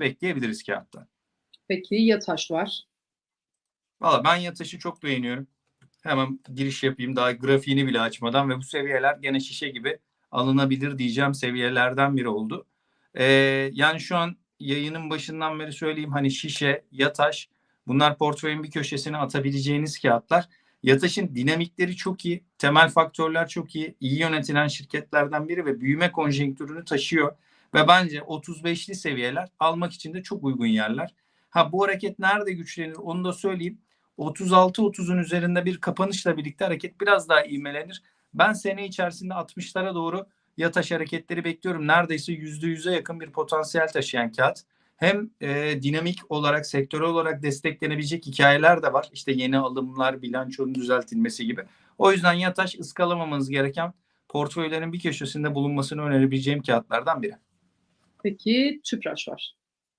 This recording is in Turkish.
bekleyebiliriz kağıtta. Peki Yataş var. Valla ben yataşı çok beğeniyorum. Hemen giriş yapayım daha grafiğini bile açmadan ve bu seviyeler gene şişe gibi alınabilir diyeceğim seviyelerden biri oldu. Ee, yani şu an yayının başından beri söyleyeyim hani şişe, yataş bunlar portföyün bir köşesine atabileceğiniz kağıtlar. Yataş'ın dinamikleri çok iyi, temel faktörler çok iyi, iyi yönetilen şirketlerden biri ve büyüme konjonktürünü taşıyor. Ve bence 35'li seviyeler almak için de çok uygun yerler. Ha bu hareket nerede güçlenir onu da söyleyeyim. 36-30'un üzerinde bir kapanışla birlikte hareket biraz daha ivmelenir. Ben sene içerisinde 60'lara doğru yataş hareketleri bekliyorum. Neredeyse %100'e yakın bir potansiyel taşıyan kağıt. Hem e, dinamik olarak, sektörel olarak desteklenebilecek hikayeler de var. İşte yeni alımlar, bilançonun düzeltilmesi gibi. O yüzden yataş ıskalamamanız gereken portföylerin bir köşesinde bulunmasını önerebileceğim kağıtlardan biri. Peki Tüpraş var.